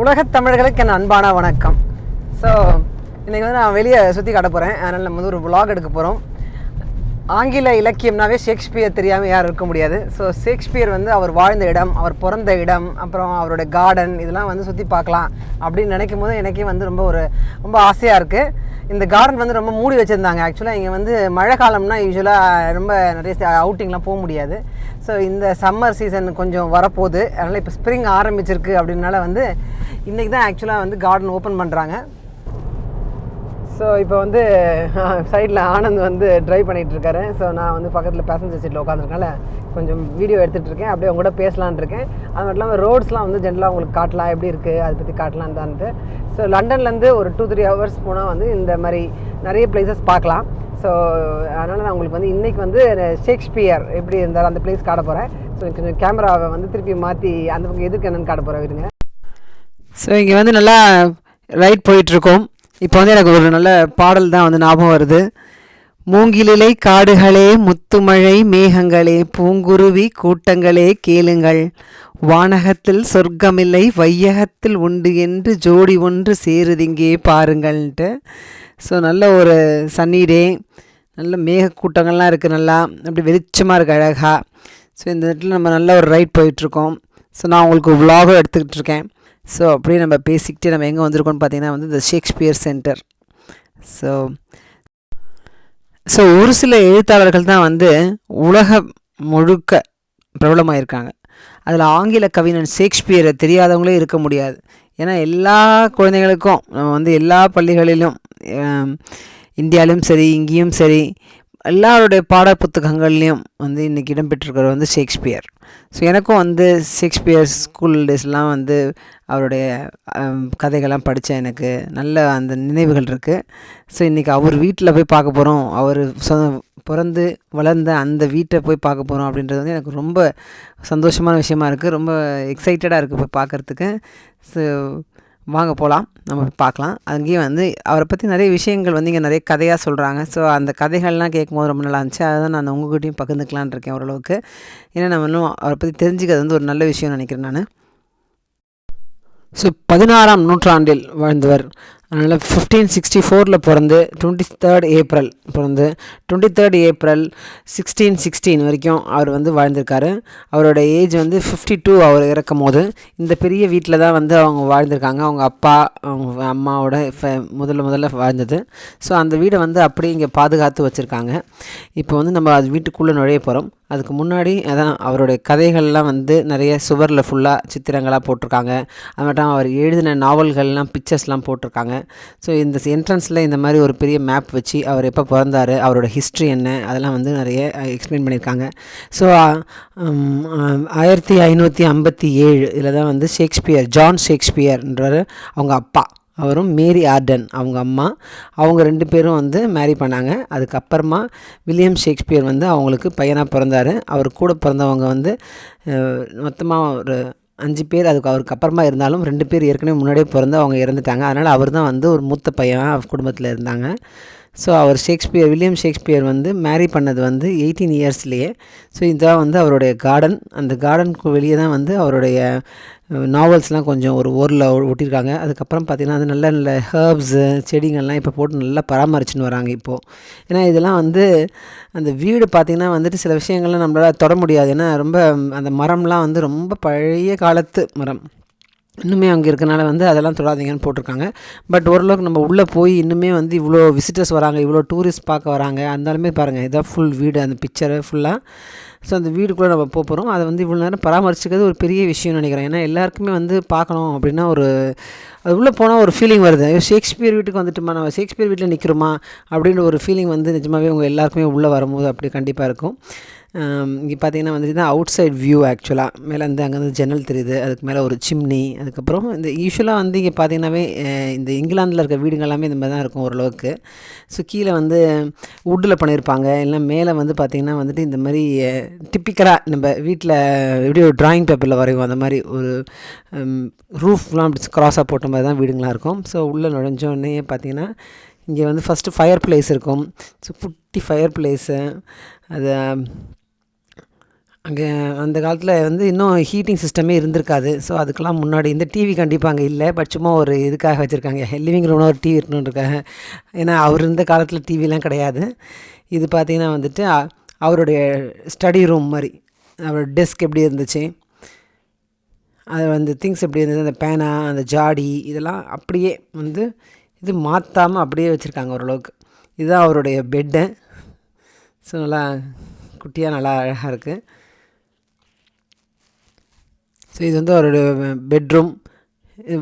உலகத் தமிழர்களுக்கு என் அன்பான வணக்கம். ஸோ இன்றைக்கி வந்து நான் வெளியே சுற்றி காட்ட போகிறேன் அதனால் நம்ம வந்து ஒரு விலாக் எடுக்க போகிறோம் ஆங்கில இலக்கியம்னாவே ஷேக்ஸ்பியர் தெரியாமல் யாரும் இருக்க முடியாது. ஸோ ஷேக்ஸ்பியர் வந்து அவர் வாழ்ந்த இடம் அவர் பிறந்த இடம் அப்புறம் அவரோட கார்டன் இதெல்லாம் வந்து சுற்றி பார்க்கலாம் அப்படின்னு நினைக்கும் போது எனக்கே வந்து ரொம்ப ஒரு ரொம்ப ஆசையாக இருக்குது இந்த கார்டன் வந்து ரொம்ப மூடி வச்சுருந்தாங்க. ஆக்சுவலாக இங்கே வந்து மழை காலம்னா யூஸ்வலாக ரொம்ப நிறைய அவுட்டிங்லாம் போக முடியாது. ஸோ இந்த சம்மர் சீசன் கொஞ்சம் வரப்போகுது. அதனால் இப்போ ஸ்ப்ரிங் ஆரம்பிச்சிருக்கு அப்படின்னால வந்து இன்றைக்கி தான் ஆக்சுவலாக வந்து கார்டன் ஓப்பன் பண்ணுறாங்க ஸோ இப்போ வந்து சைடில் ஆனந்த் வந்து ட்ரைவ் பண்ணிகிட்ருக்காரு ஸோ நான் வந்து பக்கத்தில் பேசஞ்சர் சீட்டில் உட்காந்துருக்கனால கொஞ்சம் வீடியோ எடுத்துகிட்டு இருக்கேன். அப்படியே உங்க கூட பேசலான்னு இருக்கேன். அது மட்டும் இல்லாமல் ரோட்ஸ்லாம் வந்து ஜென்ரலாக உங்களுக்கு காட்டலாம். எப்படி இருக்குது அதை பற்றி காட்டலாம் தான்ட்டு ஸோ லண்டன்லேருந்து ஒரு டூ த்ரீ ஹவர்ஸ் போனால் வந்து இந்த மாதிரி நிறைய பிளேசஸ் பார்க்கலாம். ஸோ அதனால் நான் உங்களுக்கு வந்து இன்றைக்கி வந்து ஷேக்ஸ்பியர் எப்படி இருந்தாலும் அந்த பிளேஸ் காட்ட போகிறேன் ஸோ கொஞ்சம் கேமராவை வந்து திருப்பி மாற்றி அந்த பக்கம் எதுக்கு என்னென்னு காட்ட போகிறேன் விடுங்க ஸோ இங்கே வந்து நல்லா ரைட் போயிட்டுருக்கோம் இப்போ வந்து எனக்கு ஒரு நல்ல பாடல் தான் வந்து ஞாபகம் வருது. மூங்கிலிலை காடுகளே முத்துமழை மேகங்களே பூங்குருவி கூட்டங்களே கேளுங்கள். வானகத்தில் சொர்க்கமில்லை வையகத்தில் உண்டு என்று ஜோடி ஒன்று சேருதிங்கே பாருங்கள்ன்ட்டு. ஸோ நல்ல ஒரு சன்னி டே நல்ல மேகக்கூட்டங்கள்லாம் இருக்குது நல்லா. அப்படி வெளிச்சமாக இருக்குது அழகாக ஸோ இந்த இடத்துல நம்ம நல்ல ஒரு ரைட் போயிட்டுருக்கோம். ஸோ நான் உங்களுக்கு விலாகும் எடுத்துக்கிட்டு இருக்கேன் ஸோ அப்படியே நம்ம பேசிக்கிட்டே நம்ம எங்கே வந்திருக்கோம்னு பார்த்தீங்கன்னா வந்து இந்த ஷேக்ஸ்பியர் சென்டர் ஸோ ஸோ ஒரு சில எழுத்தாளர்கள் தான் வந்து உலக முழுக்க பிரபலமாயிருக்காங்க. அதில் ஆங்கில கவிஞன் ஷேக்ஸ்பியரை தெரியாதவங்களே இருக்க முடியாது. ஏன்னா எல்லா குழந்தைகளுக்கும் நம்ம வந்து எல்லா பள்ளிகளிலும் இந்தியாவிலும் சரி இங்கேயும் சரி எல்லாருடைய பாட புத்தகங்கள்லேயும் வந்து இன்றைக்கி இடம்பெற்றிருக்கிறது வந்து ஷேக்ஸ்பியர் ஸோ எனக்கும் வந்து ஷேக்ஸ்பியர் ஸ்கூல் டேஸ்லாம் வந்து அவருடைய கதைகள்லாம் படித்தேன் எனக்கு நல்ல அந்த நினைவுகள் இருக்குது ஸோ இன்றைக்கி அவர் வீட்டில் போய் பார்க்க போகிறோம் அவர் சொ பிறந்து வளர்ந்த அந்த வீட்டை போய் பார்க்க போகிறோம் அப்படின்றது வந்து எனக்கு ரொம்ப சந்தோஷமான விஷயமா இருக்குது ரொம்ப எக்ஸைட்டடாக இருக்குது போய் பார்க்குறதுக்கு. ஸோ வாங்க போகலாம் நம்ம பார்க்கலாம். அங்கேயும் வந்து அவரை பற்றி நிறைய விஷயங்கள் வந்து இங்கே நிறைய கதையாக சொல்கிறாங்க ஸோ அந்த கதைகள்லாம் கேட்கும்போது ரொம்ப நல்லா இருந்துச்சு. அதை நான் உங்ககிட்டையும் பகிர்ந்துக்கலான்னு இருக்கேன் ஓரளவுக்கு. ஏன்னா நம்ம இன்னும் அவரை பற்றி தெரிஞ்சுக்கிறது வந்து ஒரு நல்ல விஷயம்னு நினைக்கிறேன் நான். ஸோ பதினாறாம் நூற்றாண்டில் வாழ்ந்தவர். அதனால் ஃபிஃப்டீன் சிக்ஸ்டி ஃபோரில் பிறந்து டுவெண்ட்டி தேர்ட் ஏப்ரல் பிறந்து twenty third April sixteen sixteen வரைக்கும் அவர் வந்து வாழ்ந்திருக்காரு. அவரோட ஏஜ் வந்து ஃபிஃப்டி டூ அவர் இறக்கும் போது இந்த பெரிய வீட்டில் தான் வந்து அவங்க வாழ்ந்திருக்காங்க. அவங்க அப்பா அவங்க அம்மாவோட ஃபே முதல்ல முதல்ல வாழ்ந்தது. ஸோ அந்த வீடை வந்து அப்படியே இங்கே பாதுகாத்து வச்சுருக்காங்க. இப்போ வந்து நம்ம அது வீட்டுக்குள்ளே நுழைய போகிறோம் அதுக்கு முன்னாடி அதான் அவருடைய கதைகள்லாம் வந்து நிறைய சுவரில் ஃபுல்லாக சித்திரங்களாக போட்டிருக்காங்க. அது மட்டும் அவர் எழுதின நாவல்கள்லாம் பிக்சர்ஸ்லாம் போட்டிருக்காங்க. ஸோ இந்த என்ட்ரன்ஸில் இந்த மாதிரி ஒரு பெரிய மேப் வச்சு அவர் எப்போ பிறந்தார் அவரோட ஹிஸ்ட்ரி என்ன அதெல்லாம் வந்து நிறைய எக்ஸ்பிளைன் பண்ணியிருக்காங்க. ஸோ ஆயிரத்தி ஐநூற்றி ஐம்பத்தி ஏழு இதில் தான் வந்து ஷேக்ஸ்பியர் ஜான் ஷேக்ஸ்பியர்ன்றவர் அவங்க அப்பா. அவரும் மேரி ஆர்டன் அவங்க அம்மா. அவங்க ரெண்டு பேரும் வந்து மேரி பண்ணாங்க. அதுக்கப்புறமா வில்லியம் ஷேக்ஸ்பியர் வந்து அவங்களுக்கு பையனாக பிறந்தார். அவர் கூட பிறந்தவங்க வந்து மொத்தமாக ஒரு அஞ்சு பேர். அதுக்கு அவருக்கு அப்புறமா இருந்தாலும் ரெண்டு பேர் ஏற்கனவே முன்னாடியே பிறந்து அவங்க இறந்துட்டாங்க. அதனால் அவர் தான் வந்து ஒரு மூத்த பையன் குடும்பத்தில் இருந்தாங்க. ஸோ அவர் ஷேக்ஸ்பியர் வில்லியம் ஷேக்ஸ்பியர் வந்து மேரி பண்ணது வந்து எயிட்டீன் இயர்ஸ்லேயே ஸோ இதுதான் வந்து அவருடைய கார்டன் அந்த கார்டனுக்கு வெளியே தான் வந்து அவருடைய நாவல்ஸ்லாம் கொஞ்சம் ஒரு ஓரில் ஒட்டியிருக்காங்க அதுக்கப்புறம் பார்த்திங்கன்னா அது நல்ல நல்ல ஹேர்ப்ஸு செடிங்கள்லாம் இப்போ போட்டு நல்லா பராமரிச்சுன்னு வராங்க இப்போது ஏன்னா இதெல்லாம் வந்து அந்த வீடு பார்த்திங்கன்னா வந்துட்டு சில விஷயங்கள்லாம் நம்மளால் தொட முடியாது. ஏன்னா ரொம்ப அந்த மரம்லாம் வந்து ரொம்ப பழைய காலத்து மரம். இன்னுமே அங்கே இருக்கனால வந்து அதெல்லாம் தொடாதீங்கன்னு போட்டிருக்காங்க. பட் ஓரளவுக்கு நம்ம உள்ளே போய் இன்னுமே வந்து இவ்வளோ விசிட்டர்ஸ் வராங்க இவ்வளோ டூரிஸ்ட் பார்க்க வராங்க. அந்தாலுமே பாருங்கள் இதான் ஃபுல் வீடு அந்த பிக்சரு ஃபுல்லாக ஸோ அந்த வீடுக்குள்ளே நம்ம போகிறோம் அதை வந்து இவ்வளோ நேரம் பராமரிச்சுக்கிறது ஒரு பெரிய விஷயம்னு நினைக்கிறேன். ஏன்னா எல்லாருக்குமே வந்து பார்க்கணும் அப்படின்னா ஒரு அது உள்ளே போனால் ஒரு ஃபீலிங் வருது. ஷேக்ஸ்பியர் வீட்டுக்கு வந்துட்டுமா? நம்ம ஷேக்ஸ்பியர் வீட்டில் நிற்கிறோமா அப்படின்ற ஒரு ஃபீலிங் வந்து நிஜமாகவே உங்கள் எல்லாருக்குமே உள்ளே வரும்போது அப்படி கண்டிப்பாக இருக்கும். இங்கே பார்த்தீங்கன்னா வந்து அவுட் சைட் வியூ ஆக்சுவலாக மேலே வந்து அங்கே வந்து ஜன்னல் தெரியுது. அதுக்கு மேலே ஒரு சிம்னி அதுக்கப்புறம் இந்த யூஸ்வலாக வந்து இங்கே பார்த்தீங்கன்னாவே இந்த இங்கிலாந்தில் இருக்க வீடுங்க எல்லாமே இந்த மாதிரி தான் இருக்கும் ஓரளவுக்கு. ஸோ கீழே வந்து வுட்டில் பண்ணியிருப்பாங்க இல்லை மேலே வந்து பார்த்திங்கன்னா வந்துட்டு இந்த மாதிரி டிப்பிக்கலாக நம்ம வீட்டில் எப்படி ஒரு ட்ராயிங் பேப்பரில் வரைவோம். அந்த மாதிரி ஒரு ரூஃப்லாம் அப்படி க்ராஸாக போட்ட மாதிரி தான் வீடுங்களாக இருக்கும். ஸோ உள்ளே நுழைஞ்சோடனே பார்த்தீங்கன்னா இங்கே வந்து ஃபஸ்ட்டு ஃபயர் பிளேஸ் இருக்கும். ஸோ குட்டி ஃபயர் பிளேஸு அது அங்கே அந்த காலத்தில் வந்து இன்னும் ஹீட்டிங் சிஸ்டமே இருந்திருக்காது. ஸோ அதுக்கெல்லாம் முன்னாடி இந்த டிவி கண்டிப்பாக அங்கே இல்லை. பட் சும்மா ஒரு இதுக்காக வச்சுருக்காங்க. லிவிங் ரூமில் ஒரு டிவி இருக்கணுன்றக்காக ஏன்னா அவர் இருந்த காலத்தில் டிவிலாம் கிடையாது. இது பார்த்திங்கன்னா வந்துட்டு அவருடைய ஸ்டடி ரூம் மாதிரி. அவரோட டெஸ்க் எப்படி இருந்துச்சு? அது வந்து திங்ஸ் எப்படி இருந்தது? அந்த பேனா அந்த ஜாடி இதெல்லாம் அப்படியே வந்து இது மாற்றாமல் அப்படியே வச்சுருக்காங்க ஓரளவுக்கு. இதுதான் அவருடைய பெட்டு ஸோ நல்லா குட்டியாக நல்லா அழகாக இருக்குது ஸோ இது வந்து அவரோட பெட்ரூம்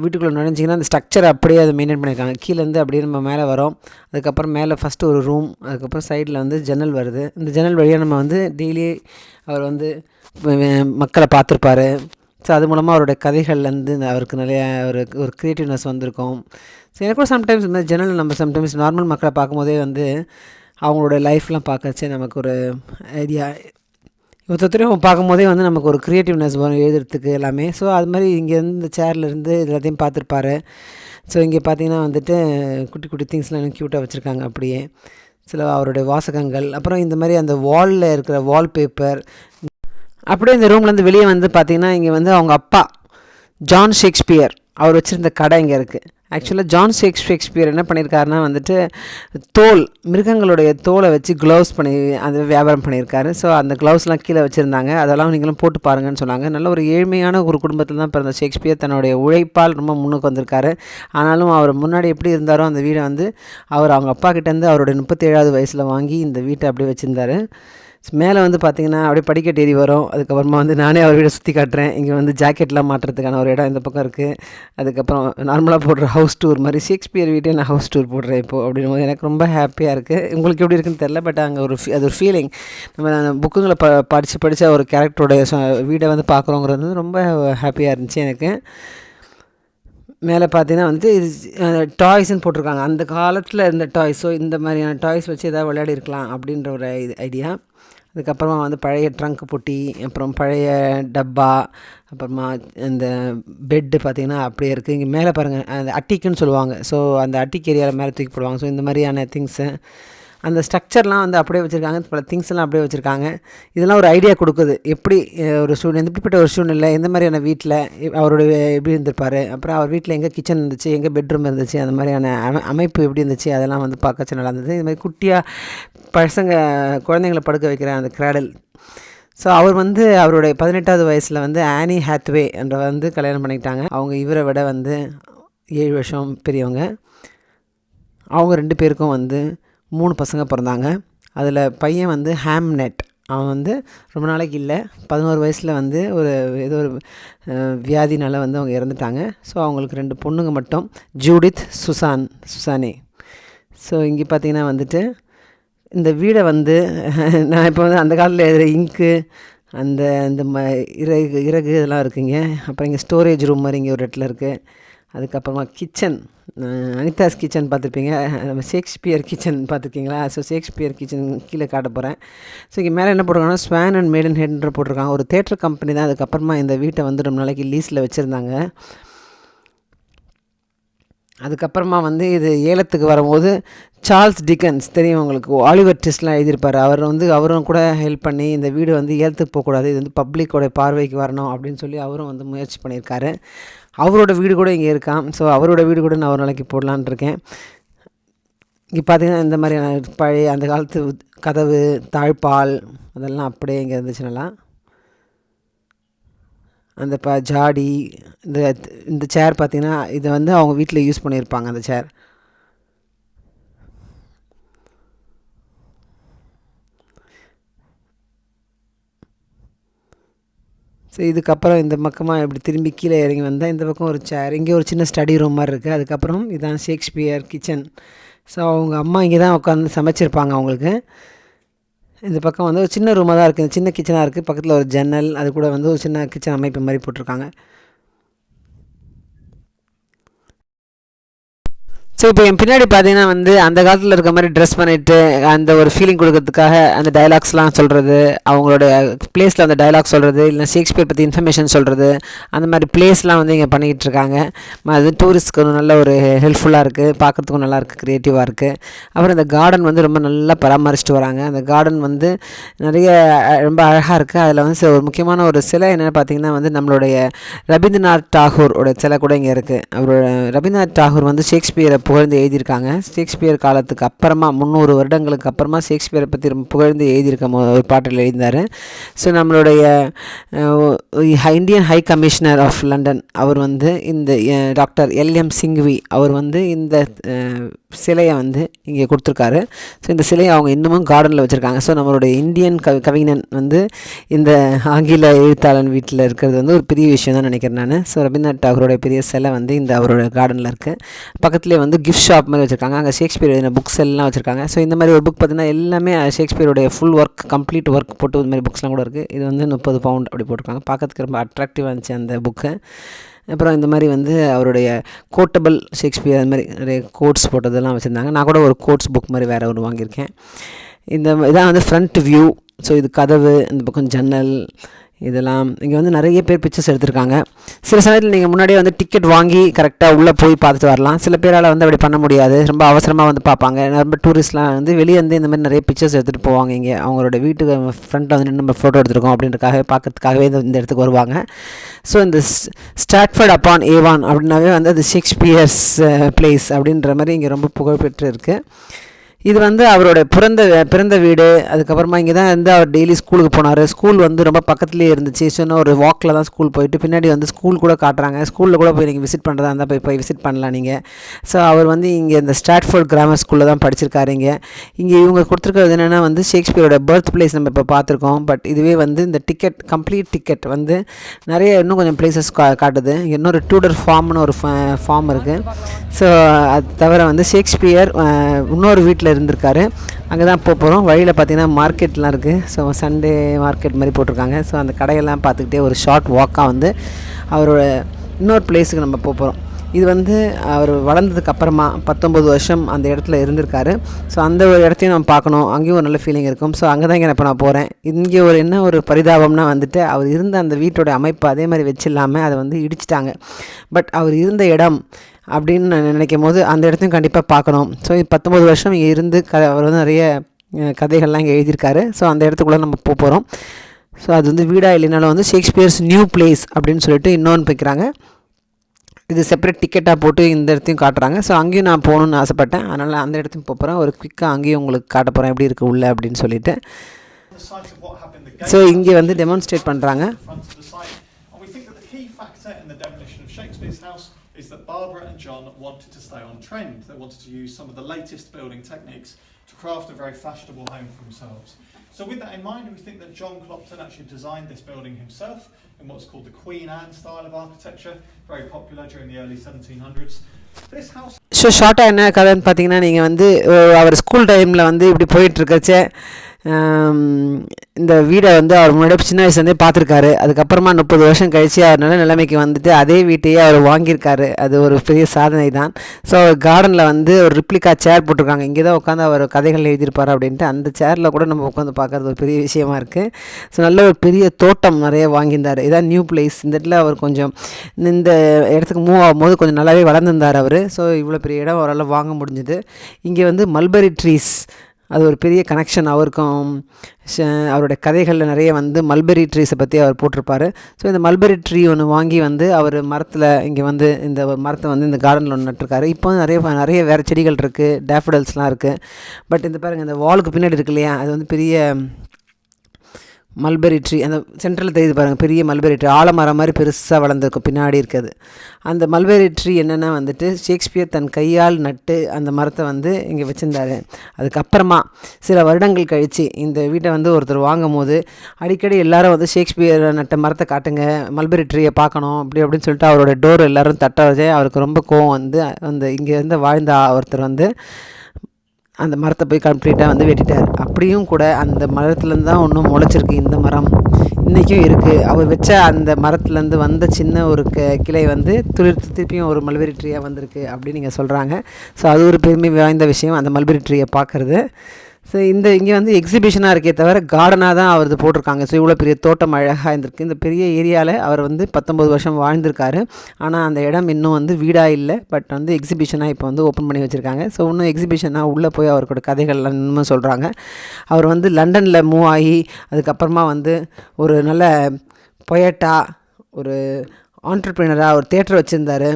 வீட்டுக்குள்ளே நுழைஞ்சிங்கன்னா அந்த ஸ்ட்ரக்சர் அப்படியே அதை மெயின்டைன் பண்ணியிருக்காங்க. கீழேருந்து அப்படியே நம்ம மேலே வரோம். அதுக்கப்புறம் மேலே ஃபஸ்ட்டு ஒரு ரூம் அதுக்கப்புறம் சைடில் வந்து ஜன்னல் வருது. இந்த ஜன்னல் வழியாக நம்ம வந்து டெய்லி அவர் வந்து மக்களை பார்த்துருப்பாரு. ஸோ அது மூலமாக அவருடைய கதைகள்லேருந்து அவருக்கு நிறைய ஒரு ஒரு க்ரியேட்டிவ்னஸ் வந்திருக்கும். ஸோ எனக்கு கூட சம்டைம்ஸ் இந்த மாதிரி ஜன்னல் நம்ம சம்டைம்ஸ் நார்மல் மக்களை பார்க்கும்போதே வந்து அவங்களோட லைஃப்லாம் பார்க்கறச்சே நமக்கு ஒரு ஐடியா ஒருத்தரையும் பார்க்கும்போதே வந்து நமக்கு ஒரு க்ரியேட்டிவ்னஸ் வரும் எழுதுறதுக்கு எல்லாமே. ஸோ அது மாதிரி இங்கேருந்து இந்த சேர்லேருந்து எல்லாத்தையும் பார்த்துருப்பாரு. ஸோ இங்கே பார்த்தீங்கன்னா வந்துட்டு குட்டி குட்டி திங்ஸ்லாம் க்யூட்டாக வச்சுருக்காங்க அப்படியே. சில அவருடைய வாசகங்கள். அப்புறம் இந்த மாதிரி அந்த வாலில் இருக்கிற வால்பேப்பர் அப்படியே இந்த ரூம்லேருந்து வெளியே வந்து பார்த்திங்கன்னா இங்கே வந்து அவங்க அப்பா ஜான் ஷேக்ஸ்பியர் அவர் வச்சுருந்த கடை இங்கே இருக்குது ஆக்சுவலாக ஜான் ஷேக்ஸ் ஷேக்ஸ்பியர் என்ன பண்ணியிருக்காருன்னா வந்துட்டு தோல் மிருகங்களுடைய தோலை வச்சு க்ளவுஸ் பண்ணி அது வியாபாரம் பண்ணியிருக்காரு ஸோ அந்த க்ளவுஸ்லாம் கீழே வச்சுருந்தாங்க. அதெல்லாம் நீங்களும் போட்டு பாருங்கன்னு சொன்னாங்க. நல்ல ஒரு ஏழ்மையான ஒரு குடும்பத்தில் தான் பிறந்த ஷேக்ஸ்பியர் தன்னுடைய உழைப்பால் ரொம்ப முன்னுக்கு வந்திருக்காரு. ஆனாலும் அவர் முன்னாடி எப்படி இருந்தாரோ அந்த வீடை வந்து அவர் அவங்க அப்பா கிட்டேருந்து அவருடைய முப்பத்தேழாவது வயசில் வாங்கி இந்த வீட்டை அப்படியே வச்சுருந்தாரு. மேலே வந்து பார்த்தீங்கன்னா அப்படியே படிக்கட்டு ஏறி வரும். அதுக்கப்புறமா வந்து நானே அவர் வீடை சுற்றி காட்டுறேன். இங்கே வந்து ஜாக்கெட்லாம் மாட்டுறதுக்கான ஒரு இடம் இந்த பக்கம் இருக்குது அதுக்கப்புறம் நார்மலாக போடுற ஹவுஸ் டூர் மாதிரி ஷேக்ஸ்பியர் வீட்டே நான் ஹவுஸ் டூர் போடுறேன் இப்போது அப்படின்னு போது எனக்கு ரொம்ப ஹாப்பியாக இருக்குது உங்களுக்கு எப்படி இருக்குன்னு தெரில பட் அங்கே ஒரு அது ஒரு ஃபீலிங் நம்ம அந்த புக்குங்களை ப படித்து படித்த ஒரு கேரக்டரோட வீடை வந்து பார்க்குறோங்கிறது வந்து ரொம்ப ஹாப்பியாக இருந்துச்சு எனக்கு. மேலே பார்த்தீங்கன்னா வந்து இது டாய்ஸ்ன்னு போட்டிருக்காங்க. அந்த காலத்தில் இருந்த டாய்ஸோ இந்த மாதிரியான டாய்ஸ் வச்சு எதாவது விளையாடி இருக்கலாம் அப்படின்ற ஒரு இது ஐடியா அதுக்கப்புறமா வந்து பழைய ட்ரங்க் பொட்டி அப்புறம் பழைய டப்பா அப்புறமா இந்த பெட்டு பார்த்தீங்கன்னா அப்படியே இருக்குது இங்கே மேலே பாருங்கள் அந்த அட்டிக்குன்னு சொல்லுவாங்க. ஸோ அந்த அட்டிக்கு ஏரியாவில் மேலே தூக்கி போடுவாங்க. ஸோ இந்த மாதிரியான திங்ஸு அந்த ஸ்ட்ரக்சர்லாம் வந்து அப்படியே வச்சுருக்காங்க. பல திங்ஸ் எல்லாம் அப்படியே வச்சுருக்காங்க. இதெல்லாம் ஒரு ஐடியா கொடுக்குது. எப்படி ஒரு சூழ்நிலை எப்படிப்பட்ட ஒரு சூழ்நிலை எந்த மாதிரியான வீட்டில் அவருடைய எப்படி இருந்திருப்பார்? அப்புறம் அவர் வீட்டில் எங்கே கிச்சன் இருந்துச்சு எங்கே பெட்ரூம் இருந்துச்சு அந்த மாதிரியான அமை அமைப்பு எப்படி இருந்துச்சு அதெல்லாம் வந்து பார்க்க நல்லா இருந்தது. இது மாதிரி குட்டியாக பசங்க குழந்தைங்களை படுக்க வைக்கிற அந்த கிராடல் ஸோ அவர் வந்து அவருடைய பதினெட்டாவது வயசில் வந்து ஆனி ஹாத்வே என்ற வந்து கல்யாணம் பண்ணிக்கிட்டாங்க. அவங்க இவரை விட வந்து ஏழு வருஷம் பெரியவங்க. அவங்க ரெண்டு பேருக்கும் வந்து மூணு பசங்க பிறந்தாங்க. அதில் பையன் வந்து ஹேம்நெட் அவன் வந்து ரொம்ப நாளைக்கு இல்லை. பதினோரு வயசில் வந்து ஒரு ஏதோ ஒரு வியாதினால் வியாதினால வந்து அவங்க இறந்துட்டாங்க. ஸோ அவங்களுக்கு ரெண்டு பொண்ணுங்க மட்டும். ஜூடித் சுசான் சுசானே ஸோ இங்கே பார்த்தீங்கன்னா வந்துட்டு இந்த வீடை வந்து நான் இப்போ வந்து அந்த காலத்தில் எழுதுகிற இங்கு அந்த இந்த ம இறகு இறகு இதெல்லாம் இருக்குங்க. அப்புறம் இங்கே ஸ்டோரேஜ் ரூம் மாதிரி இங்கே ஒரு இடத்துல இருக்குது அதுக்கப்புறமா கிச்சன். அனிதாஸ் கிச்சன் பார்த்துருப்பீங்க. நம்ம ஷேக்ஸ்பியர் கிச்சன் பார்த்துருக்கீங்களா? ஸோ ஷேக்ஸ்பியர் கிச்சன் கீழே காட்ட போகிறேன் ஸோ இங்கே மேலே என்ன போட்டிருக்காங்கன்னா ஸ்வான் அண்ட் மேடன் ஹெட்ன்ற போட்டிருக்காங்க. ஒரு தேட்டர் கம்பெனி தான். அதுக்கப்புறமா இந்த வீட்டை வந்து ரொம்ப நாளைக்கு லீஸில் வச்சுருந்தாங்க. அதுக்கப்புறமா வந்து இது ஏலத்துக்கு வரும்போது சார்ல்ஸ் டிக்கன்ஸ் தெரியும் உங்களுக்கு? ஆலிவர் ட்விஸ்ட்லாம் எழுதியிருப்பார். அவர் வந்து அவரும் கூட ஹெல்ப் பண்ணி இந்த வீடு வந்து ஏலத்துக்கு போகக்கூடாது. இது வந்து பப்ளிக்கோட பார்வைக்கு வரணும் அப்படின்னு சொல்லி அவரும் வந்து முயற்சி பண்ணியிருக்காரு. அவரோட வீடு கூட இங்கே இருக்கான் ஸோ அவரோட வீடு கூட நான் ஒரு நாளைக்கு போடலான்னு இருக்கேன். இங்கே பார்த்தீங்கன்னா இந்த மாதிரியான பழைய அந்த காலத்து கதவு தாழ்பால் அதெல்லாம் அப்படியே இங்கே இருந்துச்சு அந்த ப ஜாடி இந்த இந்த சேர் பார்த்தீங்கன்னா இதை வந்து அவங்க வீட்டில் யூஸ் பண்ணியிருப்பாங்க அந்த சேர் ஸோ இதுக்கப்புறம் இந்த பக்கமாக இப்படி திரும்பி கீழே இறங்கி வந்தால் இந்த பக்கம் ஒரு சேர் இங்கே ஒரு சின்ன ஸ்டடி ரூம் மாதிரி இருக்குது அதுக்கப்புறம் இதான் ஷேக்ஸ்பியர் கிச்சன் ஸோ அவங்க அம்மா இங்கே தான் உட்காந்து சமைச்சிருப்பாங்க அவங்களுக்கு. இந்த பக்கம் வந்து ஒரு சின்ன ரூமாக தான் இருக்குது சின்ன கிச்சனாக இருக்குது பக்கத்தில் ஒரு ஜன்னல் அது கூட வந்து ஒரு சின்ன கிச்சன் அமைப்பு மாதிரி போட்டிருக்காங்க. ஸோ இப்போ என் பின்னாடி பார்த்தீங்கன்னா வந்து அந்த காலத்தில் இருக்க மாதிரி ட்ரெஸ் பண்ணிட்டு அந்த ஒரு ஃபீலிங் கொடுக்கறதுக்காக அந்த டயலாக்ஸ்லாம் சொல்கிறது அவங்களோட பிளேஸில் அந்த டைலாக் சொல்கிறது இல்லை ஷேக்ஸ்பியர் பற்றி இன்ஃபர்மேஷன் சொல்கிறது அந்த மாதிரி பிளேஸ்லாம் வந்து இங்கே பண்ணிக்கிட்டு இருக்காங்க. அது டூரிஸ்ட்க்கு ஒரு நல்ல ஒரு ஹெல்ப்ஃபுல்லாக இருக்குது பார்க்குறதுக்கும் நல்லா இருக்குது க்ரியேட்டிவாக இருக்குது அப்புறம் இந்த கார்டன் வந்து ரொம்ப நல்லா பராமரிச்சுட்டு வராங்க. அந்த கார்டன் வந்து நிறைய ரொம்ப அழகாக இருக்குது அதில் வந்து சில ஒரு முக்கியமான ஒரு சிலை என்னென்னு பார்த்தீங்கன்னா வந்து நம்மளுடைய ரவீந்திரநாத் டாகூரோட சிலை கூட இங்கே இருக்குது அவரோட ரவீந்திரநாத் டாகூர் வந்து ஷேக்ஸ்பியரை புகழ்ந்து எழுதியிருக்காங்க. ஷேக்ஸ்பியர் காலத்துக்கு அப்புறமா முந்நூறு வருடங்களுக்கு அப்புறமா ஷேக்ஸ்பியரை பற்றி ரொம்ப புகழ்ந்து எழுதியிருக்க ஒரு பாட்டில் எழுதினார் ஸோ நம்மளுடைய Indian high commissioner of London அவர் வந்து இந்த டாக்டர் எல்எம் சிங்வி அவர் வந்து இந்த சிலையை வந்து இங்கே கொடுத்துருக்காரு. ஸோ இந்த சிலையை அவங்க இன்னமும் கார்டனில் வச்சுருக்காங்க. ஸோ நம்மளுடைய இந்தியன் கவி கவிஞன் வந்து இந்த ஆங்கில எழுத்தாளன் வீட்டில் இருக்கிறது வந்து ஒரு பெரிய விஷயம் தான் நினைக்கிறேன் நான். ஸோ ரவீந்திரநாத் டாகூரோட பெரிய சிலை வந்து இந்த அவரோட கார்டனில் இருக்குது பக்கத்துலேயே வந்து கிஃப்ட் ஷாப் மாதிரி வச்சுருக்காங்க. அங்கே ஷேக்ஸ்பியர் எழுதின புக்ஸ் எல்லாம் வச்சுருக்காங்க. ஸோ இந்த மாதிரி ஒரு புக் பார்த்தீங்கன்னா எல்லாமே ஷேக்ஸ்பியருடைய ஃபுல் ஒர்க் கம்ப்ளீட் ஒர்க் போட்டு இந்த மாதிரி புக்ஸ்லாம் கூட இருக்குது இது வந்து முப்பது பவுண்ட் அப்படி போட்டிருக்காங்க. பார்க்கறதுக்கு ரொம்ப அட்ராக்டிவாக இருந்துச்சு அந்த புக்கு அப்புறம் இந்த மாதிரி வந்து அவருடைய கோட்டபிள் ஷேக்ஸ்பியர் அது மாதிரி நிறைய கோட்ஸ் போட்டதெல்லாம் வச்சுருந்தாங்க. நான் கூட ஒரு கோட்ஸ் புக் மாதிரி வேறு ஒரு வாங்கியிருக்கேன். இந்த இதான் வந்து ஃப்ரண்ட் வியூ ஸோ இது கதவு இந்த பக்கம் ஜன்னல் இதெல்லாம் இங்கே வந்து நிறைய பேர் பிக்சர்ஸ் எடுத்திருக்காங்க. சில சமயத்தில் நீங்கள் முன்னாடியே வந்து டிக்கெட் வாங்கி கரெக்டாக உள்ளே போய் பார்த்துட்டு வரலாம். சில பேரால் வந்து அப்படி பண்ண முடியாது. ரொம்ப அவசரமாக வந்து பார்ப்பாங்க. ரொம்ப டூரிஸ்ட்லாம் வந்து வெளியே வந்து இந்த மாதிரி நிறைய பிக்சர்ஸ் எடுத்துகிட்டு போவாங்க இங்கே. அவங்களோட வீட்டுக்கு ஃப்ரண்ட்டில் வந்து நின்று நம்ம ஃபோட்டோ எடுத்துருக்கோம் அப்படின்றக்காகவே பார்க்கறதுக்காகவே இந்த இந்த இடத்துக்கு வருவாங்க. ஸோ இந்த ஸ்டாட்ஃபர்ட் அப்பான் ஏவான் அப்படின்னாவே வந்து அது ஷேக்ஸ்பியர்ஸ் பிளேஸ் uh, அப்படின்ற மாதிரி இங்கே ரொம்ப புகழ்பெற்று இருக்குது இது வந்து அவரோட பிறந்த பிறந்த வீடு. அதுக்கப்புறமா இங்கே தான் வந்து அவர் டெய்லி ஸ்கூலுக்கு போனார். ஸ்கூல் வந்து ரொம்ப பக்கத்துலேயே இருந்துச்சு. சொன்ன ஒரு வாக்கில் தான் ஸ்கூல் போயிட்டு பின்னாடி வந்து ஸ்கூல் கூட காட்டுறாங்க. ஸ்கூலில் கூட போய் நீங்கள் விசிட் பண்ணுறதா இருந்தால் போய் போய் விசிட் பண்ணலாம் நீங்கள் ஸோ அவர் வந்து இங்கே இந்த ஸ்டாட்ஃபோர்ட் கிராமர் ஸ்கூலில் தான் படிச்சிருக்காரு இங்கே. இங்கே இவங்க கொடுத்துருக்கிறது என்னென்னா வந்து ஷேக்ஸ்பியரோட பர்த் பிளேஸ் நம்ம இப்போ பார்த்துருக்கோம். பட் இதுவே வந்து இந்த டிக்கெட் கம்ப்ளீட் டிக்கெட் வந்து நிறைய இன்னும் கொஞ்சம் பிளேசஸ் கா காட்டுது. இன்னொரு டூடர் ஃபார்ம்னு ஒரு ஃபார்ம் இருக்குது ஸோ அது தவிர வந்து ஷேக்ஸ்பியர் இன்னொரு வீட்டில் இருந்திருக்காரு. அங்கே தான் போக போகிறோம் வழியில் பார்த்தீங்கன்னா மார்க்கெட்லாம் இருக்குது ஸோ சண்டே மார்க்கெட் மாதிரி போட்டிருக்காங்க. ஸோ அந்த கடையெல்லாம் பார்த்துக்கிட்டே ஒரு ஷார்ட் வாக்காக வந்து அவரோட இன்னொரு பிளேஸுக்கு நம்ம போக போகிறோம் இது வந்து அவர் வளர்ந்ததுக்கு அப்புறமா பத்தொம்பது வருஷம் அந்த இடத்துல இருந்திருக்காரு. ஸோ அந்த ஒரு இடத்தையும் நம்ம பார்க்கணும். அங்கேயும் ஒரு நல்ல ஃபீலிங் இருக்கும். ஸோ அங்கே தான் இங்கே இப்போ நான் போகிறேன் இங்கே ஒரு என்ன ஒரு பரிதாபம்னா வந்துட்டு அவர் இருந்த அந்த வீட்டோட அமைப்பு அதே மாதிரி வச்சில்லாமல் அதை வந்து இடிச்சிட்டாங்க. பட் அவர் இருந்த இடம் அப்படின்னு நான் நினைக்கும் போது அந்த இடத்தையும் கண்டிப்பாக பார்க்கணும். ஸோ பத்தொம்பது வருஷம் இங்கே இருந்து க அவர் வந்து நிறைய கதைகள்லாம் இங்கே எழுதியிருக்காரு. ஸோ அந்த இடத்துக்குள்ளே நம்ம போக போகிறோம் ஸோ அது வந்து வீடாக இல்லைனாலும் வந்து ஷேக்ஸ்பியர்ஸ் நியூ பிளேஸ் அப்படின்னு சொல்லிட்டு இன்னொன்று போய்க்கிறாங்க இது செப்பரேட் டிக்கெட்டாக போட்டு இந்த இடத்தையும் காட்டுறாங்க. ஸோ அங்கேயும் நான் போகணுன்னு ஆசைப்பட்டேன். அதனால் அந்த இடத்தையும் போக போகிறேன் ஒரு குயிக்காக அங்கேயும் உங்களுக்கு காட்ட போகிறேன் எப்படி இருக்குது உள்ள அப்படின்னு சொல்லிட்டு. ஸோ இங்கே வந்து டெமான்ஸ்ட்ரேட் பண்ணுறாங்க front of the site. And we think that the key factor in the demolition of Shakespeare's house is that Barbara and John wanted to stay on trend. They wanted to use some of the latest building techniques to craft a very fashionable home for themselves. So with that in mind, we think that John Clopton actually designed this building himself in what's called the Queen Anne style of architecture, very popular during the early 1700s. This house so ஷார்ட்டாக என்ன கதைன்னு பார்த்தீங்கன்னா நீங்கள் வந்து அஹ், அவர் school டைமில் வந்து இப்படி போயிட்டுருக்கச்சே இந்த வீடை வந்து அவர் முன்னாடி சின்ன வயசுலேருந்தே பார்த்துருக்காரு. அதுக்கப்புறமா முப்பது வருஷம் கழித்து அவர் நல்ல நிலைமைக்கு வந்துட்டு அதே வீட்டையே அவர் வாங்கியிருக்காரு. அது ஒரு பெரிய சாதனை தான். ஸோ கார்டனில் வந்து ஒரு ரிப்ளிகா சேர் போட்டிருக்காங்க. இங்கே தான் உட்காந்து அவர் கதைகள் எழுதியிருப்பார் அப்படின்ட்டு அந்த சேரில் கூட நம்ம உட்காந்து பார்க்குறது ஒரு பெரிய விஷயமா இருக்குது ஸோ நல்ல ஒரு பெரிய தோட்டம் நிறைய வாங்கியிருந்தார். இதான் நியூ பிளேஸ் இந்த இடத்துல அவர் கொஞ்சம் இந்த இடத்துக்கு மூவ் ஆகும்போது கொஞ்சம் நல்லாவே வளர்ந்துருந்தார் அவர். ஸோ இவ்வளோ பெரிய இடம் அவரால் வாங்க முடிஞ்சுது. இங்கே வந்து மல்பரி ட்ரீஸ் அது ஒரு பெரிய கனெக்ஷன் அவருக்கும். அவருடைய கதைகளில் நிறைய வந்து மல்பெரி ட்ரீஸை பற்றி அவர் போட்டிருப்பாரு. ஸோ இந்த மல்பெரி ட்ரீ ஒன்று வாங்கி வந்து அவர் மரத்தில் இங்கே வந்து இந்த மரத்தை வந்து இந்த கார்டனில் ஒன்று நட்டுருக்காரு. இப்போ நிறைய நிறைய வேறு செடிகள் இருக்குது டேஃபடல்ஸ்லாம் இருக்குது பட் இந்த பாருங்கள் இந்த வாலுக்கு பின்னாடி இருக்கு இல்லையா? அது வந்து பெரிய மல்பெரி ட்ரீ அந்த சென்ட்ரலில் தெரியுது பாருங்கள் பெரிய மல்பெரி ட்ரீ ஆலமரம் மாதிரி பெருசாக வளர்ந்துருக்கும் பின்னாடி இருக்குது. அந்த மல்பெரி ட்ரீ என்னென்னா வந்துட்டு ஷேக்ஸ்பியர் தன் கையால் நட்டு அந்த மரத்தை வந்து இங்கே வச்சுருந்தாரு. அதுக்கப்புறமா சில வருடங்கள் கழித்து இந்த வீட்டை வந்து ஒருத்தர் வாங்கும் போது அடிக்கடி எல்லாரும் வந்து ஷேக்ஸ்பியர் நட்ட மரத்தை காட்டுங்க மல்பெரி ட்ரீயை பார்க்கணும் அப்படி அப்படின்னு சொல்லிட்டு அவரோட டோர் எல்லாரும் தட்ட வச்சு அவருக்கு ரொம்ப கோவம் வந்து அந்த இங்கேருந்து வாழ்ந்த ஒருத்தர் வந்து அந்த மரத்தை போய் கம்ப்ளீட்டாக வந்து வெட்டிட்டார். அப்படியும் கூட அந்த மரத்துலேருந்து தான் ஒன்றும் முளைச்சிருக்கு இந்த மரம். இன்றைக்கும் இருக்குது அவர் வச்ச அந்த மரத்துலேருந்து வந்த சின்ன ஒரு க கிளை வந்து துளிர்த்து திருப்பியும் ஒரு மல்பெரி ட்ரீயாக வந்திருக்கு அப்படின்னு நீங்கள் சொல்கிறாங்க ஸோ அது ஒரு பெருமை வாய்ந்த விஷயம். அந்த மல்பெரி ட்ரீயை பார்க்குறது. ஸோ இந்த இங்கே வந்து எக்ஸிபிஷனாக இருக்கே தவிர கார்டனாக தான் அவர் போட்டிருக்காங்க. ஸோ இவ்வளோ பெரிய தோட்டம் அழகாக இருந்திருக்கு. இந்த பெரிய ஏரியாவில் அவர் வந்து பத்தொம்பது வருஷம் வாழ்ந்திருக்காரு. ஆனால் அந்த இடம் இன்னும் வந்து வீடாக இல்லை. பட் வந்து எக்ஸிபிஷனாக இப்போ வந்து ஓப்பன் பண்ணி வச்சுருக்காங்க. ஸோ இன்னும் எக்ஸிபிஷனாக உள்ளே போய் அவரோட கதைகள்லாம் இன்னும் சொல்கிறாங்க அவர் வந்து லண்டனில் மூவ் ஆகி அதுக்கப்புறமா வந்து ஒரு நல்ல பொயட்டா ஒரு ஆண்டர்பிரினராக ஒரு தேட்டர் வச்சுருந்தார்.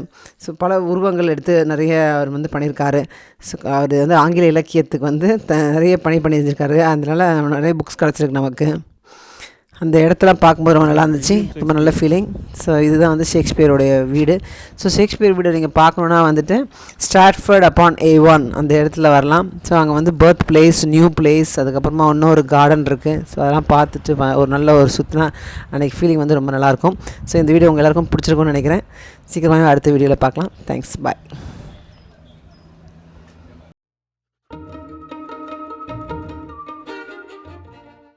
ஸோ பல உருவங்கள் எடுத்து நிறைய அவர் வந்து பண்ணியிருக்காரு. ஸோ அவர் வந்து ஆங்கில இலக்கியத்துக்கு வந்து த நிறைய பணி பண்ணியிருக்காரு அதனால நிறைய புக்ஸ் கிடச்சிருக்கு நமக்கு. அந்த இடத்தெல்லாம் பார்க்கும்போது ரொம்ப நல்லா இருந்துச்சு ரொம்ப நல்ல ஃபீலிங் ஸோ இதுதான் வந்து ஷேக்ஸ்பியருடைய வீடு. ஸோ ஷேக்ஸ்பியர் வீடு நீங்கள் பார்க்கணுன்னா வந்துட்டு ஸ்டாட்ஃபர்ட் அப்பான் ஏ ஒன் அந்த இடத்துல வரலாம். ஸோ அங்கே வந்து பர்த் பிளேஸ் நியூ பிளேஸ் அதுக்கப்புறமா இன்னொரு கார்டன் இருக்குது ஸோ அதெல்லாம் பார்த்துட்டு ஒரு நல்ல ஒரு சுற்றினா அன்றைக்கி ஃபீலிங் வந்து ரொம்ப நல்லாயிருக்கும். ஸோ இந்த வீடியோ உங்கள் எல்லாருக்கும் பிடிச்சிருக்கும்னு நினைக்கிறேன். சீக்கிரமாகவே அடுத்த வீடியோவில் பார்க்கலாம். Thanks bye